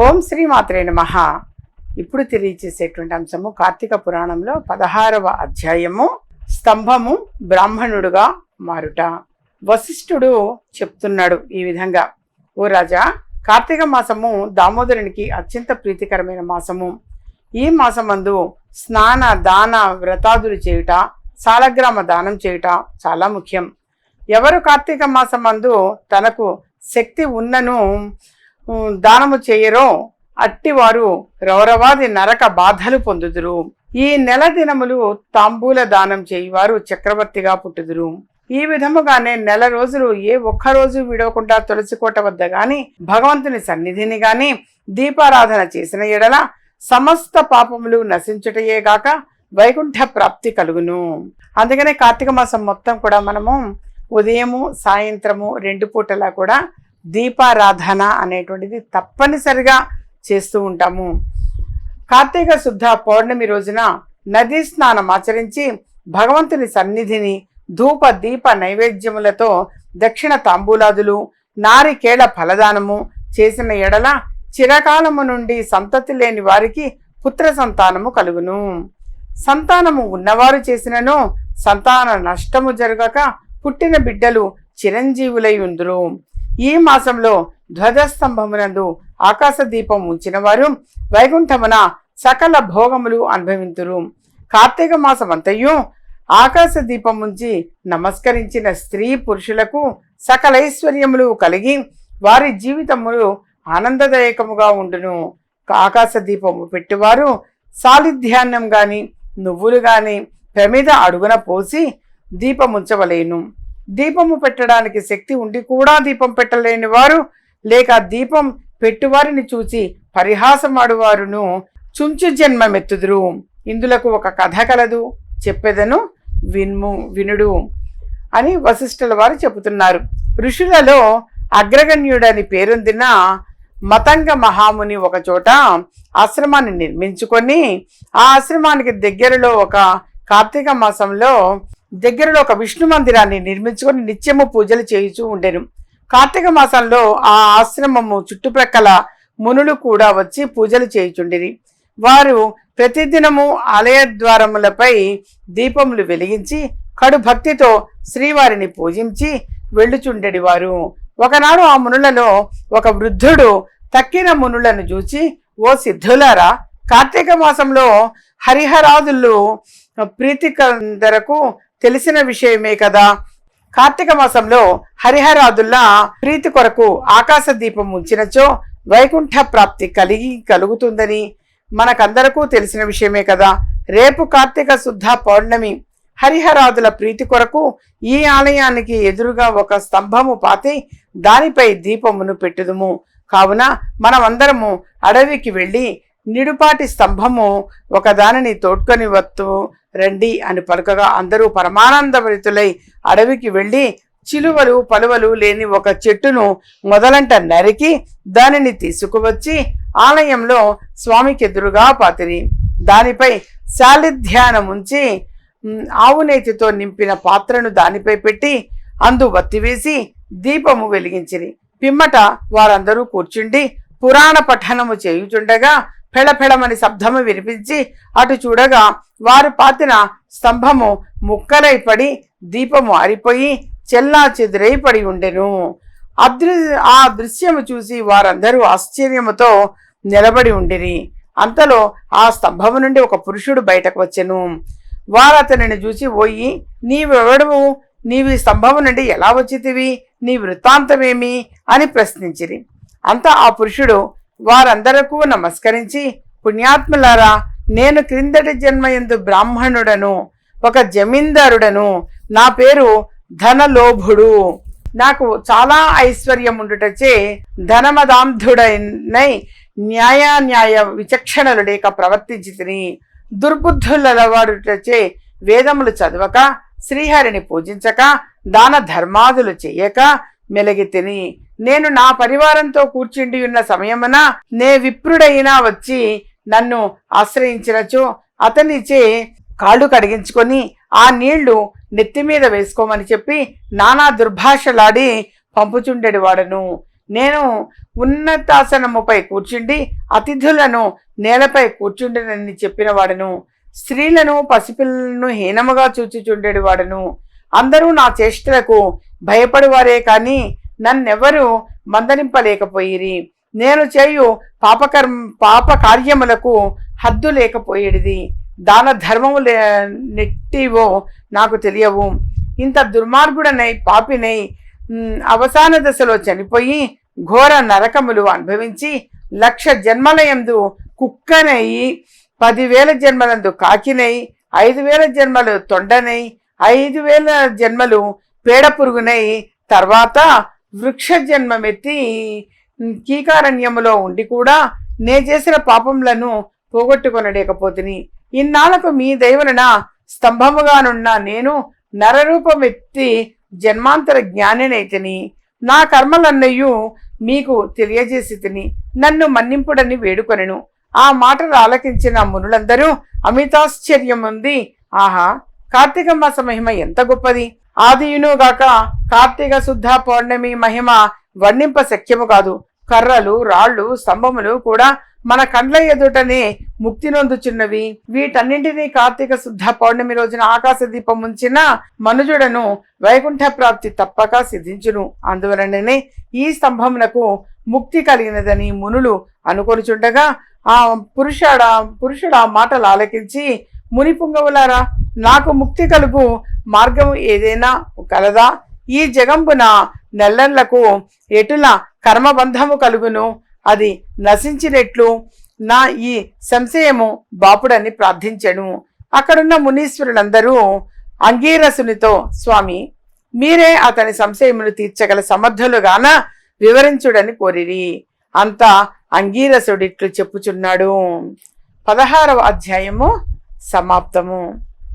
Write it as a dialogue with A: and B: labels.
A: ఓం శ్రీ మాత్రే నమ. ఇప్పుడు తెలియచేసేటువంటి అంశము కార్తీక పురాణంలో పదహారవ అధ్యాయము స్తంభము బ్రాహ్మణుడుగా మారుట. వశిష్ఠుడు చెప్తున్నాడు ఈ విధంగా ఓ రాజా కార్తీక మాసము దామోదరునికి అత్యంత ప్రీతికరమైన మాసము. ఈ మాసమందు స్నాన దాన వ్రతాదులు చేయుట సాలగ్రామ దానం చేయుట చాలా ముఖ్యం. ఎవరు కార్తీక మాసమందు తనకు శక్తి ఉన్నను దానము చేయరో అట్టివారు రౌరవాది నరక బాధలు పొందుదురు. ఈ నెల దినములు తాంబూల దానం చేయువారు చక్రవర్తిగా పుట్టుదురు. ఈ విధముగానే నెల రోజులు ఏ ఒక్క రోజు విడవకుండా తులసి కోట వద్ద గాని భగవంతుని సన్నిధిని గాని దీపారాధన చేసిన ఎడల సమస్త పాపములు నశించుటయే గాక వైకుంఠ ప్రాప్తి కలుగును. అందుకనే కార్తీక మాసం మొత్తం కూడా మనము ఉదయము సాయంత్రము రెండు పూటలా కూడా దీపారాధన అనేటువంటిది తప్పనిసరిగా చేస్తూ ఉంటాము. కార్తీక శుద్ధ పౌర్ణమి రోజున నదీ స్నానం ఆచరించి భగవంతుని సన్నిధిని ధూప దీప నైవేద్యములతో దక్షిణ తాంబూలాదులు నారికేళ ఫలదానము చేసిన ఎడల చిరకాలము నుండి సంతతి లేని వారికి పుత్ర సంతానము కలుగును. సంతానము ఉన్నవారు చేసినను సంతాన నష్టము జరగక పుట్టిన బిడ్డలు చిరంజీవులై ఉందురు. ఈ మాసంలో ధ్వజస్తంభమునందు ఆకాశ దీపం ఉంచిన వారు వైకుంఠమున సకల భోగములు అనుభవింతురు. కార్తీక మాసమంతయు ఆకాశ దీపం ఉంచి నమస్కరించిన స్త్రీ పురుషులకు సకలైశ్వర్యములు కలిగి వారి జీవితములు ఆనందదాయకముగా ఉండును. ఆకాశ దీపము పెట్టివారు సాలిధ్యాన్నం గాని నువ్వులు గాని ప్రమిద అడుగున పోసి దీపముంచవలేను. దీపము పెట్టడానికి శక్తి ఉండి కూడా దీపం పెట్టలేని వారు లేక దీపం పెట్టువారిని చూసి పరిహాసమాడువారును చుంచు జన్మమెత్తుదురు. ఇందులకు ఒక కథ కలదు చెప్పెదను విన్ము వినుడు అని వశిష్ఠుల వారు చెబుతున్నారు. ఋషులలో అగ్రగణ్యుడని పేరొందిన మతంగ మహాముని ఒక చోట ఆశ్రమాన్ని నిర్మించుకొని ఆ ఆశ్రమానికి దగ్గరలో ఒక కార్తీక మాసంలో దగ్గరలో ఒక విష్ణు మందిరాన్ని నిర్మించుకొని నిత్యము పూజలు చేయుచూ ఉండెను. కార్తీక మాసంలో ఆ ఆశ్రమము చుట్టుప్రక్కల మునులు కూడా వచ్చి పూజలు చేయుచుండిరి. వారు ప్రతిదినము ఆలయ ద్వారములపై దీపములు వెలిగించి కడు భక్తితో శ్రీవారిని పూజించి వెళ్ళుచుండెడి వారు. ఒకనాడు ఆ మునులలో ఒక వృద్ధుడు తక్కిన మునులను చూచి ఓ సిద్ధులారా కార్తీక మాసంలో హరిహరాదులు ప్రీతికందరకు తెలిసిన విషయమే కదా. కార్తీక మాసంలో హరిహరాదుల్లా ప్రీతి కొరకు ఆకాశ దీపం ఉంచినచో వైకుంఠ ప్రాప్తి కలిగి కలుగుతుందని మనకందరకు తెలిసిన విషయమే కదా. రేపు కార్తీక శుద్ధ పౌర్ణమి. హరిహరాదుల ప్రీతి కొరకు ఈ ఆలయానికి ఎదురుగా ఒక స్తంభము పాతి దానిపై దీపమును పెట్టుదుము. కావున మనమందరము అడవికి వెళ్ళి నిడుపాటి స్తంభము ఒకదానిని తోడ్కొని వత్తు రండి అని పలుకగా అందరూ పరమానందభరితులై అడవికి వెళ్ళి చిలువలు పలువలు లేని ఒక చెట్టును మొదలంట నరికి దానిని తీసుకువచ్చి ఆలయంలో స్వామికి ఎదురుగా పాతిరి. దానిపై శాలిధ్యానం ఉంచి ఆవునేతితో నింపిన పాత్రను దానిపై పెట్టి అందు వత్తివేసి దీపము వెలిగించిరి. పిమ్మట వారందరూ కూర్చుండి పురాణ పఠనము చేయుచుండగా ఫెళఫెళమని శబ్దము వినిపించి అటు చూడగా వారు పాతిన స్తంభము ముక్కలై పడి దీపము ఆరిపోయి చెల్లా చెదురై పడి ఉండెను. అదృ ఆ దృశ్యము చూసి వారందరూ ఆశ్చర్యముతో నిలబడి ఉండిరి. అంతలో ఆ స్తంభము నుండి ఒక పురుషుడు బయటకు వచ్చెను. వారు అతనిని చూసి పోయి నీవెవడవు? నీవు ఈ స్తంభము నుండి ఎలా వచ్చితివి? నీ వృత్తాంతమేమి? అని ప్రశ్నించిరి. అంతా ఆ పురుషుడు వారందరకు నమస్కరించి పుణ్యాత్ములారా నేను క్రిందటి జన్మయందు బ్రాహ్మణుడను ఒక జమీందారుడను. నా పేరు ధనలోభుడు. నాకు చాలా ఐశ్వర్యం ఉండుటచే ధనమదాంధుడనై న్యాయాన్యాయ విచక్షణలు లేక ప్రవర్తించి తిని దుర్బుద్ధులవాడుటచే వేదములు చదవక శ్రీహరిని పూజించక దాన ధర్మాదులు చేయక మెలిగి తిని నేను నా పరివారంతో కూర్చుండి ఉన్న సమయమున నే విప్రుడైనా వచ్చి నన్ను ఆశ్రయించినచో అతనిచే కాళ్ళు కడిగించుకొని ఆ నీళ్ళు నెత్తి మీద వేసుకోమని చెప్పి నానా దుర్భాషలాడి పంపుచుండెడు వాడను. నేను ఉన్నతాసనముపై కూర్చుండి అతిథులను నేలపై కూర్చుండెనని చెప్పిన వాడను. స్త్రీలను పసిపిల్లలను హీనముగా చూచుచుండేడు వాడను. అందరూ నా చేష్టలకు భయపడువారే కానీ నన్నెవరు మందలింపలేకపోయిరి. నేను చేయు పాపకర్మ పాప కార్యములకు హద్దు లేకపోయేది దాన ధర్మము లే నెట్టివో నాకు తెలియవు. ఇంత దుర్మార్గుడనై పాపినై అవసాన దశలో చనిపోయి ఘోర నరకములు అనుభవించి లక్ష జన్మలయందు కుక్కనై పదివేల జన్మలందు కాకినై ఐదు వేల జన్మలు తొండనై ఐదు వేల జన్మలు పేడ పురుగునై తర్వాత వృక్ష జన్మమెత్తి కీకారణ్యములో ఉండి కూడా నే చేసిన పాపములను పోగొట్టుకొనలేకపోతుని ఇన్నాళ్ళకు మీ దైవులన స్తంభముగానున్న నేను నరరూపమెత్తి జన్మాంతర జ్ఞానినైతిని. నా కర్మలన్నయ్యు మీకు తెలియజేసి తిని నన్ను మన్నింపుడని వేడుకొనెను. ఆ మాటలు ఆలకించిన మునులందరూ అమితాశ్చర్యముంది. ఆహా కార్తీక మాస మహిమ ఎంత గొప్పది. ఆదియును గాక కార్తీక శుద్ధ పౌర్ణమి మహిమ వర్ణింప శక్యము కాదు. కర్రలు రాళ్ళు స్తంభములు కూడా మన కండ్ల ఎదుటనే ముక్తి నొందుచున్నవి. వీటన్నింటినీ కార్తీక శుద్ధ పౌర్ణమి రోజున ఆకాశ దీపం ఉంచిన మనుజుడను వైకుంఠ ప్రాప్తి తప్పక సిద్ధించును. అందువలననే ఈ స్తంభమునకు ముక్తి కలిగినదని మునులు అనుకొనుచుండగా ఆ పురుషుడా పురుషుడు ఆ మాటలు ఆలకించి ముని పుంగవులారా నాకు ముక్తి కలుగు మార్గము ఏదైనా కలదా? ఈ జగంబున నెల్లళ్ళకు ఎటుల కర్మబంధము కలుగును? అది నశించినట్లు నా ఈ సంశయము బాపుడని ప్రార్థించను. అక్కడున్న మునీశ్వరులందరూ అంగీరసునితో స్వామి మీరే అతని సంశయమును తీర్చగల సమర్థులుగాన వివరించుడని కోరిరి. అంతా అంగీరసుడిట్లు చెప్పుచున్నాడు. పదహారవ అధ్యాయము సమాప్తము.